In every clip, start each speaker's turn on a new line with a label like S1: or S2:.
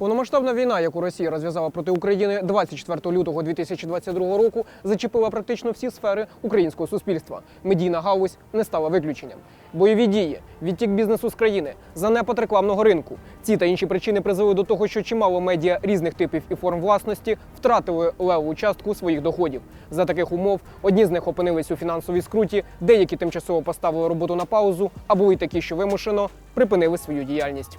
S1: Повномасштабна війна, яку Росія розв'язала проти України 24 лютого 2022 року, зачепила практично всі сфери українського суспільства. Медійна галузь не стала виключенням. Бойові дії, відтік бізнесу з країни, занепад рекламного ринку. Ці та інші причини призвели до того, що чимало медіа різних типів і форм власності втратили леву частку своїх доходів. За таких умов одні з них опинились у фінансовій скруті, деякі тимчасово поставили роботу на паузу, а були такі, що вимушено припинили свою діяльність.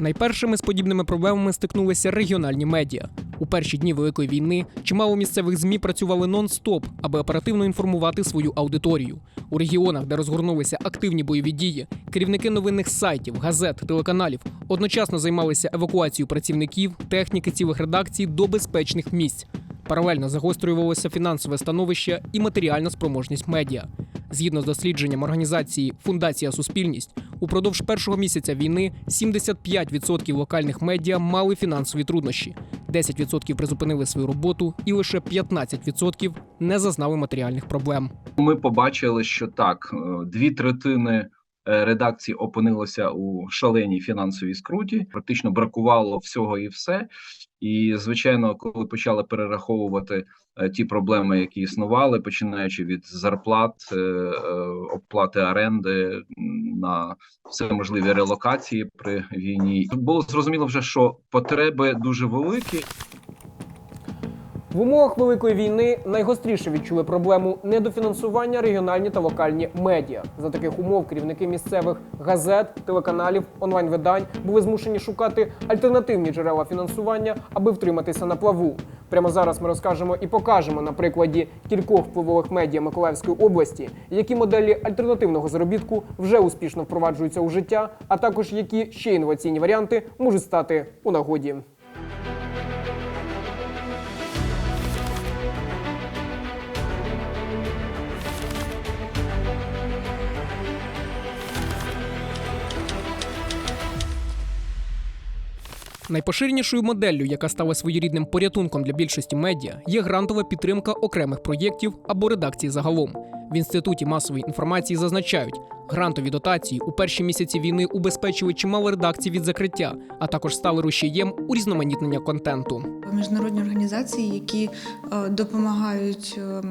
S1: Найпершими з подібними проблемами стикнулися регіональні медіа. У перші дні великої війни чимало місцевих змі працювали нон-стоп, аби оперативно інформувати свою аудиторію. У регіонах, де розгорнулися активні бойові дії, керівники новинних сайтів, газет, телеканалів одночасно займалися евакуацією працівників, техніки цілих редакцій до безпечних місць. Паралельно загострювалося фінансове становище і матеріальна спроможність медіа. Згідно з дослідженням організації Фундація Суспільність, упродовж першого місяця війни 75% локальних медіа мали фінансові труднощі, 10% призупинили свою роботу, і лише 15% не зазнали матеріальних проблем.
S2: Ми побачили, що так, е, дві третини е, редакцій опинилося у шаленій фінансовій скруті. Практично бракувало всього і все. І звичайно, коли почали перераховувати е, ті проблеми, які існували, починаючи від зарплат, е, е, оплати оренди на все можливі релокації при війні, було зрозуміло вже, що потреби дуже великі,
S1: В умовах великої війни найгостріше відчули проблему недофінансування регіональні та локальні медіа. За таких умов керівники місцевих газет, телеканалів, онлайн-видань були змушені шукати альтернативні джерела фінансування, аби втриматися на плаву. Прямо зараз ми розкажемо і покажемо на прикладі кількох впливових медіа Миколаївської області, які моделі альтернативного заробітку вже успішно впроваджуються у життя, а також які ще інноваційні варіанти можуть стати у нагоді. Найпоширенішою моделлю, яка стала своєрідним порятунком для більшості медіа, є грантова підтримка окремих проєктів або редакцій загалом. В інституті масової інформації зазначають, грантові дотації у перші місяці війни убезпечили чимало редакцій від закриття, а також стали рушієм урізноманітнення контенту.
S3: міжнародні організації, які е, допомагають е,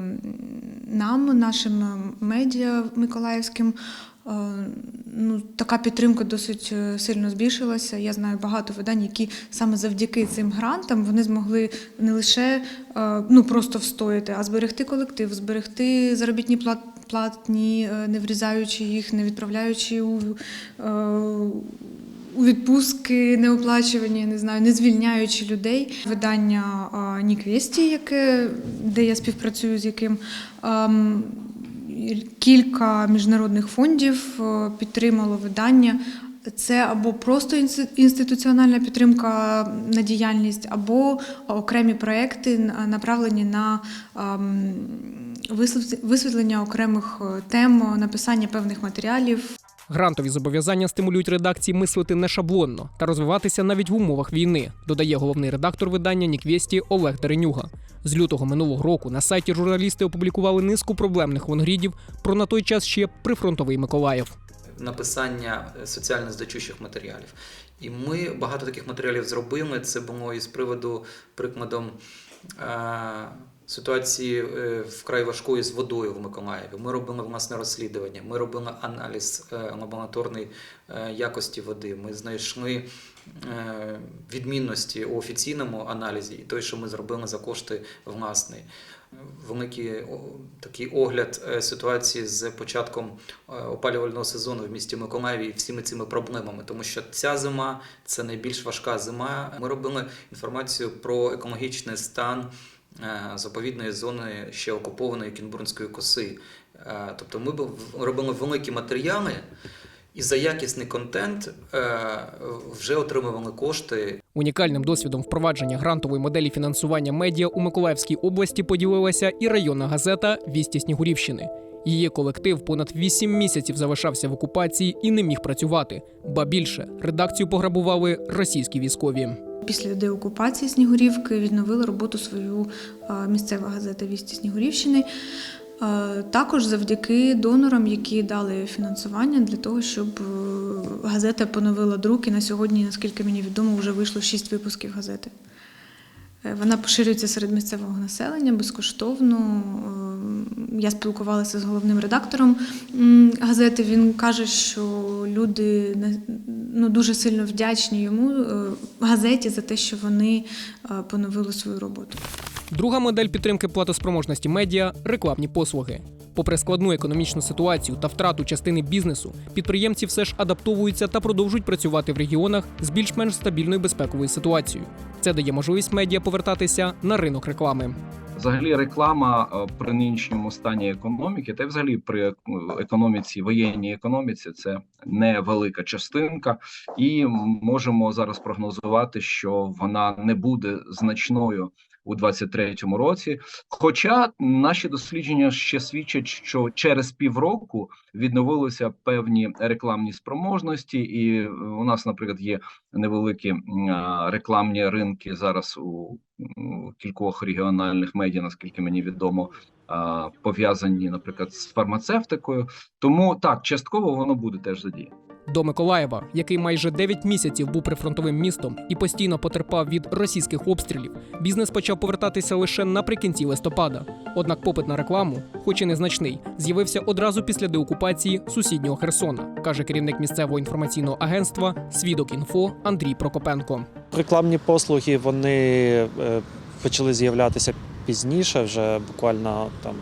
S3: нам, нашим е, медіа миколаївським. Е, Ну, така підтримка досить е, сильно збільшилася. Я знаю багато видань, які саме завдяки цим грантам вони змогли не лише е, ну, просто встояти, а зберегти колектив, зберегти заробітні платні, не врізаючи їх, не відправляючи у, у відпустки неоплачувані, не знаю, не звільняючи людей. Видання Ніквесті, яке де я співпрацюю з яким. Кілька міжнародних фондів е, підтримало видання. Це або просто інституціональна підтримка на діяльність, або окремі проекти направлені на висвітлення окремих е, тем, написання певних матеріалів.
S1: Грантові зобов'язання стимулюють редакції мислити не шаблонно та розвиватися навіть в умовах війни, додає головний редактор видання Ніквесті Олег Деренюга. З лютого минулого року на сайті журналісти опублікували низку проблемних лонгрідів про на той час ще прифронтовий Миколаїв.
S4: написання е, соціально значущих матеріалів. І ми багато таких матеріалів зробили. Це було із приводу прикладом е, ситуації е, вкрай важкої з водою в Миколаєві. Ми робили власне розслідування, ми робили аналіз е, лабораторної е, якості води. Ми знайшли відмінності у офіційному аналізі і той, що ми зробили за кошти власний. Великий такий огляд ситуації з початком опалювального сезону в місті Миколаєві і всіми цими проблемами, тому що ця зима це найбільш важка зима. Ми робили інформацію про екологічний стан заповідної зони ще окупованої Кінбурнської коси. Е, Тобто ми робили великі матеріали. І за якісний контент е, вже отримували кошти
S1: Унікальним досвідом впровадження грантової моделі фінансування медіа у Миколаївській області поділилася і районна газета Вісті Снігурівщини. Її колектив понад 8 місяців залишався в окупації і не міг працювати. Ба більше редакцію пограбували російські військові.
S3: Після деокупації Снігурівки відновила роботу свою а, місцева газета Вісті Снігурівщини. Е, Також завдяки донорам, які дали фінансування для того, щоб е, газета поновила друк. І на сьогодні, наскільки мені відомо, вже вийшло шість випусків газети. Е, Вона поширюється серед місцевого населення безкоштовно. Е, Я спілкувалася з головним редактором газети. Він каже, що люди ну, дуже сильно вдячні йому е, газеті за те, що вони е, поновили свою роботу.
S1: Друга модель підтримки платоспроможності медіа рекламні послуги. Попри складну економічну ситуацію та втрату частини бізнесу, підприємці все ж адаптовуються та продовжують працювати в регіонах з більш-менш стабільною безпековою ситуацією. Це дає можливість медіа повертатися на ринок реклами.
S2: Взагалі, реклама е, при нинішньому стані економіки, та й взагалі при е, економіці, воєнній економіці, це невелика частинка, і можемо зараз прогнозувати, що вона не буде значною у 23-му році. Хоча наші дослідження ще свідчать, що через півроку відновилися певні рекламні спроможності, і е, у нас, наприклад, є невеликі рекламні ринки зараз у кількох регіональних медіа, наскільки мені відомо, пов'язані, наприклад, з фармацевтикою. Тому так, частково воно буде теж задіяно.
S1: До Миколаєва, який майже 9 місяців був прифронтовим містом і постійно потерпав від російських обстрілів, бізнес почав повертатися лише наприкінці листопада. Однак попит на рекламу, хоч і незначний, з'явився одразу після деокупації сусіднього Херсона, каже керівник місцевого інформаційного агентства Свідок інфо Андрій Прокопенко.
S5: Рекламні послуги вони е, почали з'являтися пізніше, вже буквально там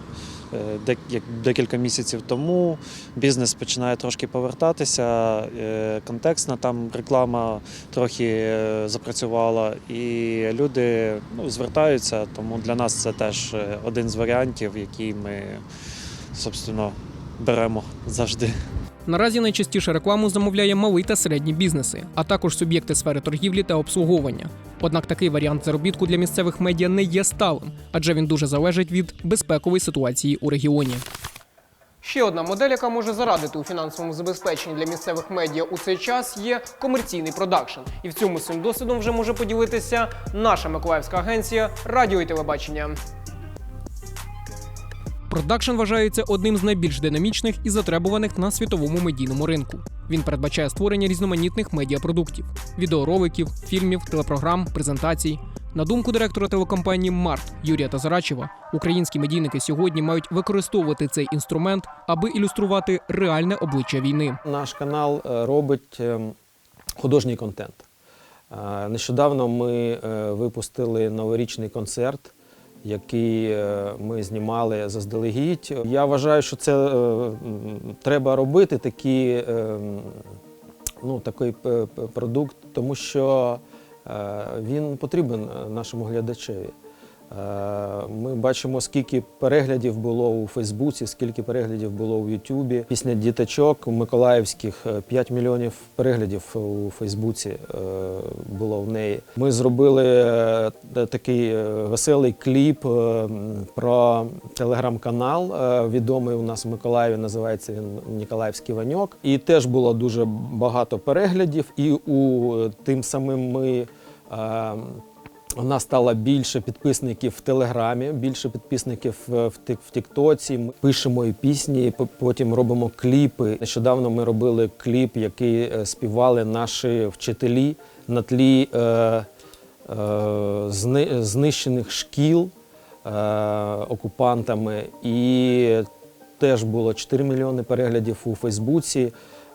S5: е, декілька місяців тому. Бізнес починає трошки повертатися. е, Контекстна там реклама трохи е, запрацювала, і люди ну, звертаються. Тому для нас це теж один з варіантів, який ми собственно беремо завжди.
S1: Наразі найчастіше рекламу замовляє малий та середні бізнеси, а також суб'єкти сфери торгівлі та обслуговування. Однак такий варіант заробітку для місцевих медіа не є сталим, адже він дуже залежить від безпекової ситуації у регіоні. Ще одна модель, яка може зарадити у фінансовому забезпеченні для місцевих медіа у цей час, є комерційний продакшн. І в цьому своїм досвідом вже може поділитися наша миколаївська агенція радіо і телебачення. Продакшн вважається одним з найбільш динамічних і затребуваних на світовому медійному ринку. Він передбачає створення різноманітних медіапродуктів, відеороликів, фільмів, телепрограм, презентацій. На думку директора телекомпанії Март Юрія Тазарачева, українські медійники сьогодні мають використовувати цей інструмент, аби ілюструвати реальне обличчя війни.
S6: Наш канал е, робить ем, художній контент. Е, Нещодавно ми е, випустили новорічний концерт, який е, ми знімали заздалегідь. Я вважаю, що це е, треба робити такі, ем, ну, такий продукт, тому що е, він потрібен е, нашому глядачеві. Е, Ми бачимо, скільки переглядів було у Фейсбуці, скільки переглядів було у Ютубі. Пісня діточок миколаївських е, 5 мільйонів переглядів у Фейсбуці е, було в неї. Ми зробили е, такий е, веселий кліп е, про телеграм-канал. е, Відомий у нас в Миколаєві, називається він Ніколаївський Ваньок. І теж було дуже багато переглядів. І у е, тим самим ми. У нас стало більше підписників в Телеграмі, більше підписників е, в Тік- в Тіктоці. Ми пишемо і пісні, по- потім робимо кліпи. Нещодавно ми робили кліп, який е, співали наші вчителі на тлі е, е, зни- знищених шкіл е, окупантами. І теж було 4 мільйони переглядів у Фейсбуці.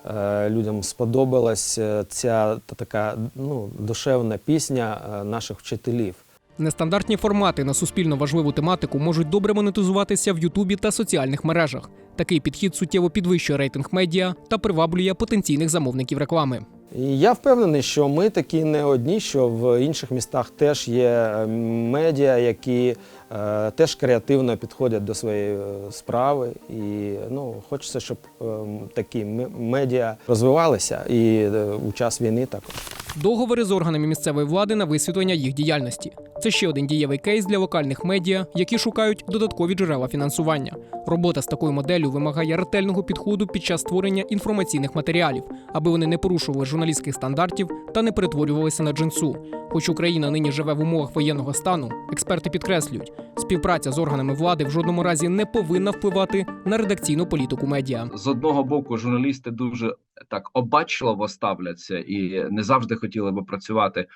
S6: Е, Людям сподобалась е, ця така ну, душевна пісня е, наших вчителів.
S1: Нестандартні формати на суспільно важливу тематику можуть добре монетизуватися в Ютубі та соціальних мережах. Такий підхід суттєво підвищує рейтинг медіа та приваблює потенційних замовників реклами.
S6: І я впевнений, що ми такі не одні, що в інших містах теж є е, медіа, які е, теж креативно підходять до своєї е, справи. І ну, хочеться, щоб е, такі медіа розвивалися і е, у час війни також.
S1: Договори з органами місцевої влади на висвітлення їх діяльності. Це ще один дієвий кейс для локальних медіа, які шукають додаткові джерела фінансування. Робота з такою моделлю вимагає ретельного підходу під час створення інформаційних матеріалів, аби вони не порушували журналістських стандартів та не перетворювалися на джинсу. Хоч Україна нині живе в умовах воєнного стану, експерти підкреслюють, співпраця з органами влади в жодному разі не повинна впливати на редакційну політику медіа.
S2: з одного боку журналісти дуже так обачливо ставляться і не завжди хотіли би працювати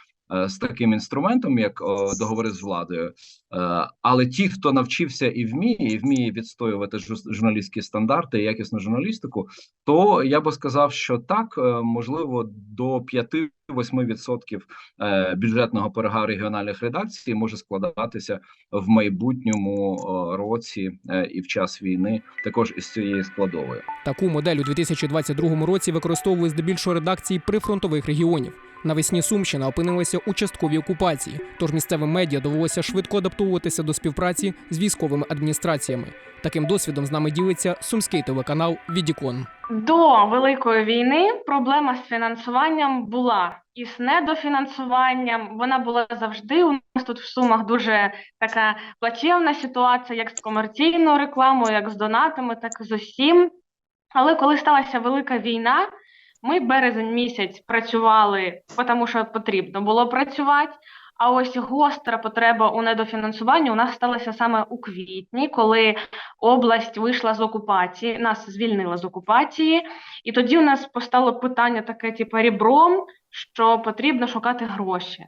S2: з таким інструментом, як договори з владою. Е, але ті, хто навчився і вміє, і вміє відстоювати жу- журналістські стандарти, якісну журналістику, то я би сказав, що так е, можливо до 5-8% е, бюджетного перега регіональних редакцій може складатися в майбутньому році е, і в час війни, також із цієї складової.
S1: Таку модель у 2022 році використовували здебільшого редакції прифронтових регіонів. Навесні Сумщина опинилася у частковій окупації, тож місцевим медіа довелося швидко адаптовуватися до співпраці з військовими адміністраціями. Таким досвідом з нами ділиться сумський телеканал Відікон.
S7: До Великої війни проблема з фінансуванням була і з недофінансуванням. Вона була завжди. У нас тут в Сумах дуже така плачевна ситуація, як з комерційною рекламою, як з донатами, так і з усім. Але коли сталася велика війна, ми березень місяць працювали, тому що потрібно було працювати. А ось гостра потреба у недофінансуванні у нас сталася саме у квітні, коли область вийшла з окупації, нас звільнила з окупації, і тоді у нас постало питання таке, типу, рібром, що потрібно шукати гроші.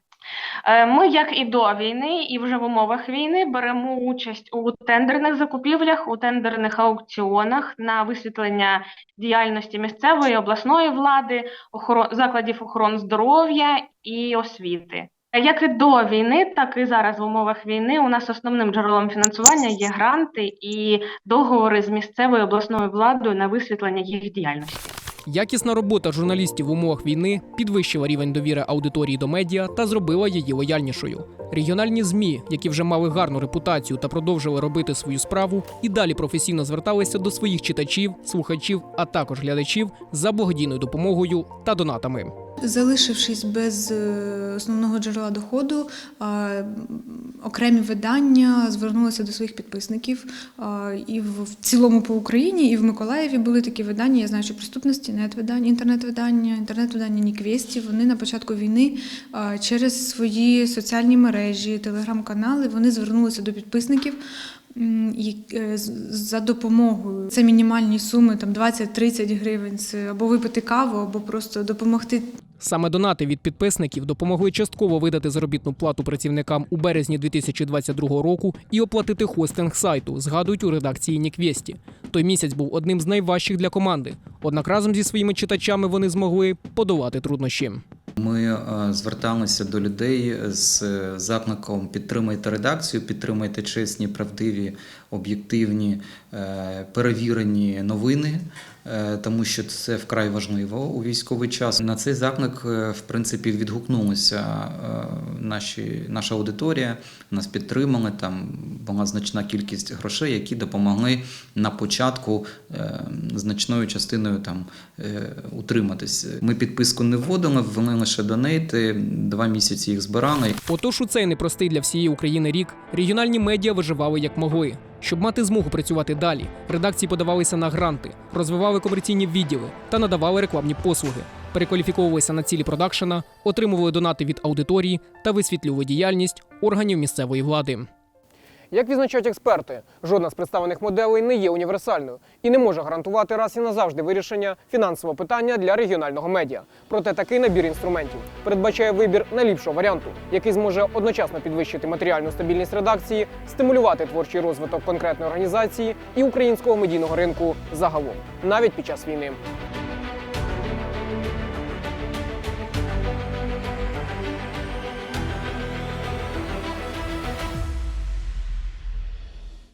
S7: Е, Ми, як і до війни, і вже в умовах війни беремо участь у тендерних закупівлях, у тендерних аукціонах на висвітлення діяльності місцевої обласної влади, охоро- закладів охорони здоров'я і освіти. Як і до війни, так і зараз в умовах війни у нас основним джерелом фінансування є гранти і договори з місцевою обласною владою на висвітлення їх діяльності.
S1: Якісна робота журналістів в умовах війни підвищила рівень довіри аудиторії до медіа та зробила її лояльнішою. Регіональні змі, які вже мали гарну репутацію та продовжили робити свою справу, і далі професійно зверталися до своїх читачів, слухачів, а також глядачів за благодійною допомогою та донатами.
S3: Залишившись без е, основного джерела доходу, окремі видання звернулися до своїх підписників. І в цілому по Україні, і в Миколаєві були такі видання. Я знаю, що приступності, нет-видання, інтернет-видання, інтернет-видання Ніквесті. Вони на початку війни через свої соціальні мережі, телеграм-канали вони звернулися до підписників. е, За допомогою це мінімальні суми, там 20-30 гривень, або випити каву, або просто допомогти
S1: Саме донати від підписників допомогли частково видати заробітну плату працівникам у березні 2022 року і оплатити хостинг сайту, згадують у редакції Ніквєсті. Той місяць був одним з найважчих для команди. Однак разом зі своїми читачами вони змогли подолати труднощі.
S4: Ми е, зверталися до людей з е, закликом підтримайте редакцію, підтримайте чесні, правдиві, об'єктивні, е, перевірені новини, тому що це вкрай важливо у військовий час. На цей заклик, е, в принципі, відгукнулася е, наші, наша аудиторія. Нас підтримали. Там була значна кількість грошей, які допомогли на початку е, значною частиною там е, утриматись. Ми підписку не вводили, ввели лише донейти. Два місяці їх збирали.
S1: Отож, у цей непростий для всієї України рік регіональні медіа виживали як могли. Щоб мати змогу працювати далі, редакції подавалися на гранти, розвивали комерційні відділи та надавали рекламні послуги, перекваліфіковувалися на цілі продакшена, отримували донати від аудиторії та висвітлювали діяльність органів місцевої влади. Як відзначають експерти, жодна з представлених моделей не є універсальною і не може гарантувати раз і назавжди вирішення фінансового питання для регіонального медіа. Проте такий набір інструментів передбачає вибір найліпшого варіанту, який зможе одночасно підвищити матеріальну стабільність редакції, стимулювати творчий розвиток конкретної організації і українського медійного ринку загалом, навіть під час війни.